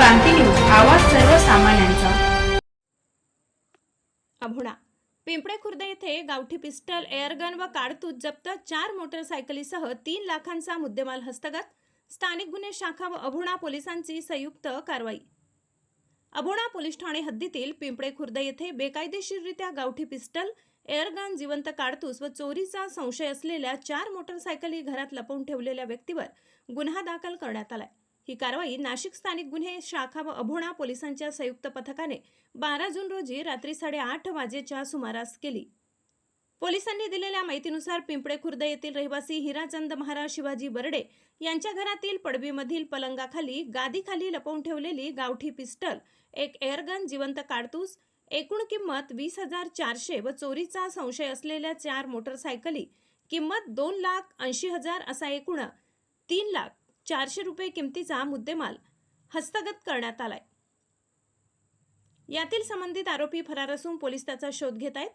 क्रांती news आवाज सर्वसामान्यांचा. अभुणा पिंपळे खुर्द येथे गावठी पिस्टल एअरगन व काडतूत जप्त चार मोटरसायकलीसह तीन लाखांचा मुद्देमाल हस्तगत स्थानिक गुन्हे शाखा व अभुणा पोलिसांची संयुक्त कारवाई. अभोणा पोलीस ठाणे हद्दीतील पिंपळे खुर्द येथे बेकायदेशीररित्या गावठी पिस्टल एअरगन जिवंत काडतूस व चोरीचा संशय असलेल्या चार मोटरसायकली घरात लपवून ठेवलेल्या व्यक्तीवर गुन्हा दाखल करण्यात आलाय. ही कारवाई नाशिक स्थानिक गुन्हे शाखा व अभोणा पोलिसांच्या संयुक्त पथकाने बारा जून रोजी रात्री साडेआठ वाजेच्या सुमारास केली. पोलिसांनी दिलेल्या माहितीनुसार पिंपळे खुर्द येथील रहिवासी हिराचंद महाराज शिवाजी बर्डे यांच्या घरातील पडवीमधील पलंगाखाली गादीखाली लपवून ठेवलेली गावठी पिस्टल एक एअरगन जिवंत काडतूस एकूण किंमत वीस हजार चारशे व चोरीचा संशय असलेल्या चार मोटरसायकली किंमत दोन लाख ऐंशी हजार असा एकूण तीन लाख चारशे रुपये किमतीचा मुद्देमाल हस्तगत करण्यात आलाय. यातील संबंधित आरोपी फरार असून पोलीस त्याचा शोध घेत आहेत.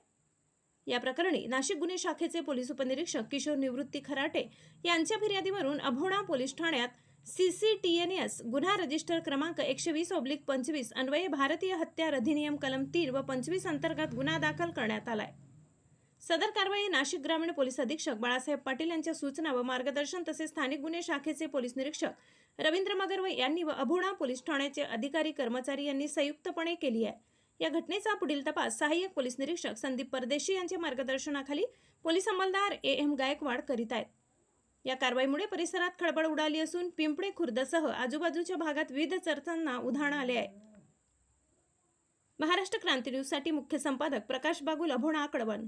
या प्रकरणी नाशिक गुन्हे शाखेचे पोलीस उपनिरीक्षक किशोर निवृत्ती खराटे यांच्या फिर्यादीवरून अभोणा पोलीस ठाण्यात सीसीटीएनएस गुन्हा रजिस्टर क्रमांक एकशे वीस ऑब्लिक पंचवीस अन्वये भारतीय हत्यार अधिनियम कलम तीन व पंचवीस अंतर्गत गुन्हा दाखल करण्यात आलाय. सदर कारवाई नाशिक ग्रामीण पोलीस अधीक्षक बाळासाहेब पाटील यांच्या सूचना व मार्गदर्शन तसेच स्थानिक गुन्हे शाखेचे पोलीस निरीक्षक रवींद्र मगरवे यांनी व अभोणा पोलीस ठाण्याचे अधिकारी कर्मचारी यांनी संयुक्तपणे केली आहे. या घटनेचा पुढील तपास सहाय्यक पोलीस निरीक्षक संदीप परदेशी यांच्या मार्गदर्शनाखाली पोलीस अंमलदार ए एम गायकवाड करीत आहेत. या कारवाईमुळे परिसरात खळबळ उडाली असून पिंपळे खुर्दसह आजूबाजूच्या भागात विविध चर्चांना उधाण आले आहे. महाराष्ट्र क्रांती न्यूजसाठी मुख्य संपादक प्रकाश बागुल अभोणा कडवण.